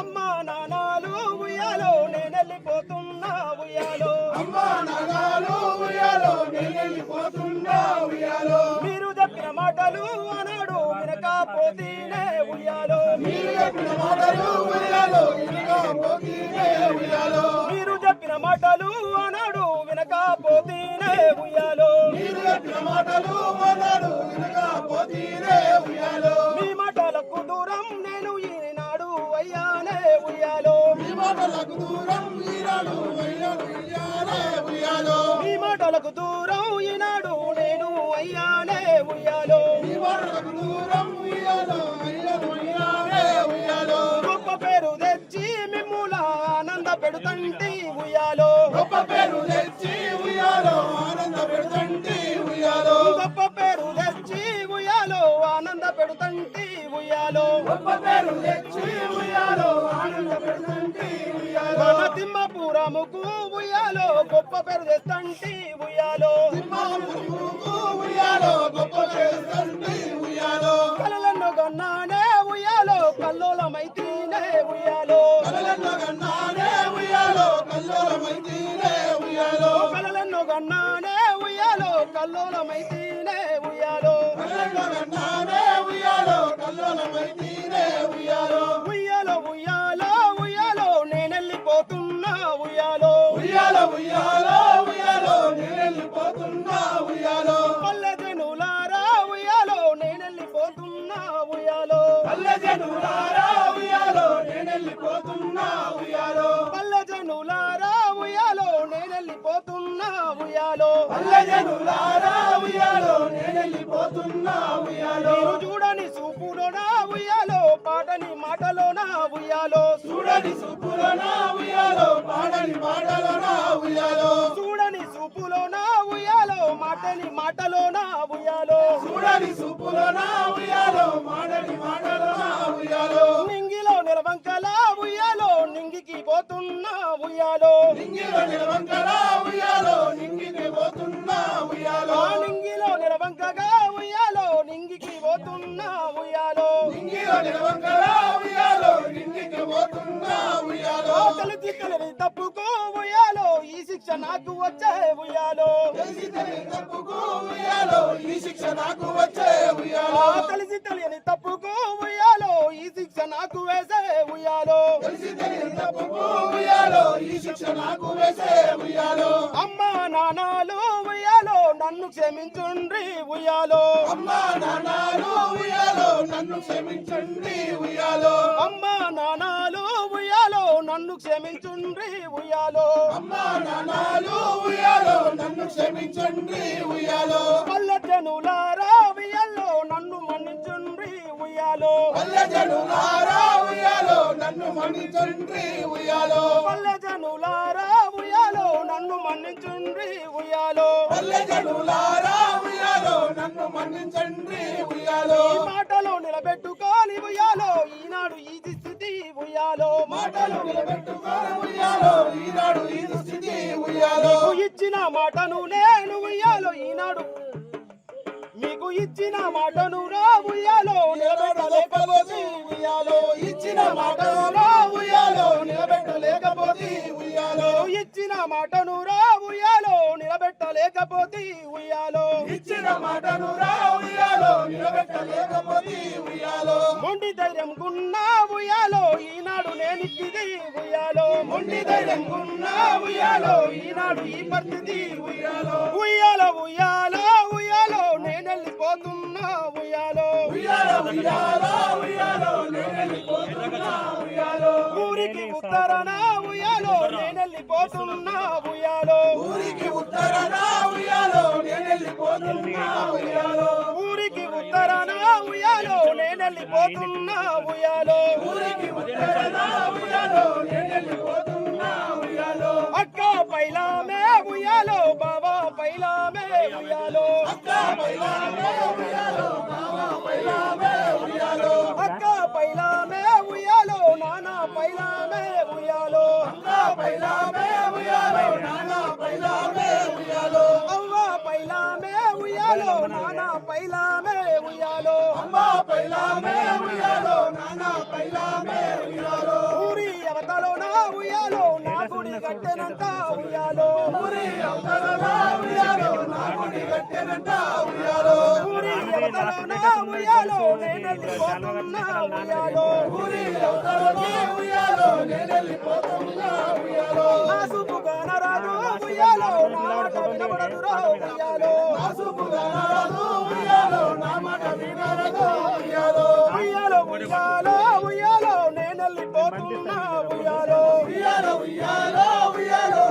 అమ్మా ఉయ్యాలో ఉయ్యాలో. మీరు చెప్పిన మాటలు అనడు వినకపోతేనే ఉయ్యాలో. మీరు చెప్పిన మాటలు ఉయ్యాలో ఉయ్యాలో మీరు చెప్పిన మాటలు అనాడు వినకపోతేనే ఉయ్యాలో. మీరు చెప్పిన మాటలు వినక వినకపోతేనే ఉయ్యాలో. మీ మాటలకు దూరం నేను ఈనాడు అయ్యానే ఉయ్యాలో. మీ మాటలకు దూరం ఈనాడు ఉయ్యాలో ఉయ్యాలే. మీ మాటలకు దూరం ఈనాడు నేను అయ్యానే ఉయ్యాలో. మీ మాటలకు దూరం ఉయ్యాలో. గొప్ప పేరు తెచ్చి మిమ్ముల ఆనంద పెడుతంటి ఉయ్యాలో. మన తిమ్మపురముకు ఉయ్యాలో గొప్ప పేరు తెస్తంటి ఉయ్యాలో. సింహాపురుకు ఉయ్యాలో గొప్ప పేరు ఉయ్యాలో కలలను గన్నానే ఉయ్యాలో. కల్లోలమైతీనే ఉయ్యాలో గన్నానే ఉయ్యాలో కల్లోలమైతేనే ఉయ్యాలో కలలను గన్నానే ఉయ్యాలో కల్లోలమైతీనే ఉయ్యాలో. ఉయ్యాలో. జనులారా ఉయ్యాలో నేనెళ్ళిపోతున్నా ఉయ్యాలో. చూడని సూపులోనా ఉయ్యాలో పాటని మాటలోనా ఉయ్యాలో. చూడని సుబ్బులనా ఉయ్యాలో పాడని పాటలనా ఉయ్యాలో. చూడని సూపులోనా ఉయ్యాలో మాటని మాటలోనా ఉయ్యాలో. చూడని సుబ్బులనా ఉయ్యాలో మాడని మాటలనా ఉయ్యాలో. నింగిలో నిలవంకలా ఉయ్యాలో నింగికి పోతున్నా ఉయ్యాలో. నింగిలో నిలవంకరా తెలిసి తెలివి తప్పుకో ఉయ్యాలో. ఈ శిక్ష నాకు వచ్చే ఉయ్యాలో. ఈ శిక్ష నాకు వచ్చే ఉయ్యాలో. తెలిసి తెలియని తప్పుకో ఉయ్యాలో. ఈ శిక్ష నాకు వేసే ఉయ్యాలో. తెలిసి తెలియని తప్పుకు ఉయ్యాలో. ఈ శిక్ష నాకు వేసే ఉయ్యాలో. అమ్మా నానాలు ఉయ్యాలో నన్ను క్షమించుండ్రి ఉయ్యాలో. అమ్మా నాన్నలు ఉయ్యాలో నన్ను క్షమించండి ఉయ్యాలో. అమ్మా నానాలు నన్ను క్షమించుండ్రి ఉయ్యాలో. అమ్మా నాన్నలు ఉయ్యాలో నన్ను క్షమించండి ఉయ్యాలో. పల్లె జనులారా ఉయ్యాలో నన్ను మన్నించుండ్రి ఉయ్యాలో. పల్లె జనులారా ఉయ్యాలో నన్ను మన్నించండి ఉయ్యాలో. పల్లె జనులారా ఉయ్యాలో నన్ను మన్నించుండ్రి ఉయ్యాలో. పల్లె జనులారా ఉయ్యాలో నన్ను మన్నించండి ఉయ్యాలో. ఉయ్యాలో మాటలు. ఉయ్యాలో ఈనాడు ఈ స్థితి ఉయ్యాలో మీకు ఇచ్చిన మాటను నేను ఉయ్యాలో ఈనాడు. మీకు ఇచ్చిన మాటను రా ఉయ్యాలో నిలబెట్టలేకపోతే. ఉయ్యాలో ఇచ్చిన మాటలో ఉయ్యాలో నిలబెట్టలేకపోతే. ఉయ్యాలో ఇచ్చిన మాటను రా ఉయ్యాలో నిలబెట్టలేకపోతే. ఉయ్యాలో ఇచ్చిన మాటను రా ఉయ్యాలో నిలబెట్టలేకపోతే. ఉయ్యాలో మొండి ధైర్యం గున్నా ఉయ్యాలో నేనిప్పిది ఉయ్యాలో మొండి ఉయ్యాలో ఈనాడు ఈ పరిస్థితి ఉయ్యాలో ఉయ్యాలో ఉయ్యాలో ఉయ్యాలో నేనెళ్ళిపోతున్నా ఉయ్యాలో ఉయ్యాలో ఉయ్యాలో ఉయ్యాలో నేనెళ్ళిపోతున్నా ఉయ్యాలో ఊరికి ఉత్తరన ఉయ్యాలో నేనెళ్ళిపోతున్నా ఉయ్యాలో ఊరికి ఉత్తరాన ఉయ్యాలో నేనెళ్ళిపోతున్నా ఉయ్యాలో ఊరికి నేనెళ్ళిపోతున్నా ఉయ్యాలో ఊరికి ఉత్తరాన ఉయ్యాలో ఉయ్యాలో అక్క పైలామే ఉయ్యాలో బాబా పైలామే ఉయ్యాలో. అక్క పైలామే ఉయ్యాలో మామ పైలామే ఉయ్యాలో అక్క పైలామే ఉయ్యాలో నానా పైలామే ఉయ్యాలో. అక్క పైలామే ఉయ్యాలో నాన్న పైలామే ఉయ్యాలో అవ్వ పైలామే నానా పైలామే ఉయ్యాలో పైలామే ఉయ్యాలో. ఊరి అవతలో నా ఉయ్యాలో నా గుడి కట్టెనంత ఉయ్యాలో. ఊరి అవతలనా ఉయ్యాలో నా వెంట ఉయ్యాలో. ఊరి అవతలోన ఉయ్యాలో నేనెళ్ళిపోతున్నా ఉయ్యాలో. ఊరి అవతలకి ఉయ్యాలో నేను ఉయ్యాలో ఉయ్యాలో ఉయ్యాలో ఉయ్యాలో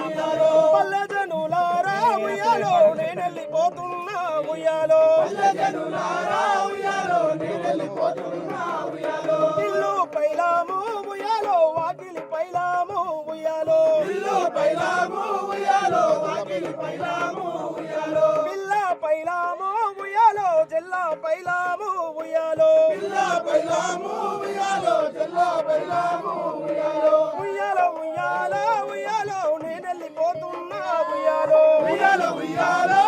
ఉయ్యాలో. పల్లె జనులారా ఉయ్యాలో నేనెళ్ళిపోతున్నా ఉయ్యాలో జనులారా ఉయ్యాలో ఉయ్యాలో ఇల్లు పైలాము ఉయ్యాలో వాకిలి పైలాము ఉయ్యాలో. ఇల్లు పైలాము ఉయ్యాలో వాకిలి పైలాము ఉయ్యాలో. పిల్ల పైలాము ఉయ్యాలో జిల్లా పైలాము ఉయ్యాలో పిల్ల పైలాము ఉయ్యాలో జిల్లా పైలాము ఉయ్యాలో ఉయ్యాలో ఉయ్యాలో ఉయ్యాలో నేనెళ్ళిపోతున్నా ఉయ్యాలో. ఉయ్యాలో ఉయ్యాలో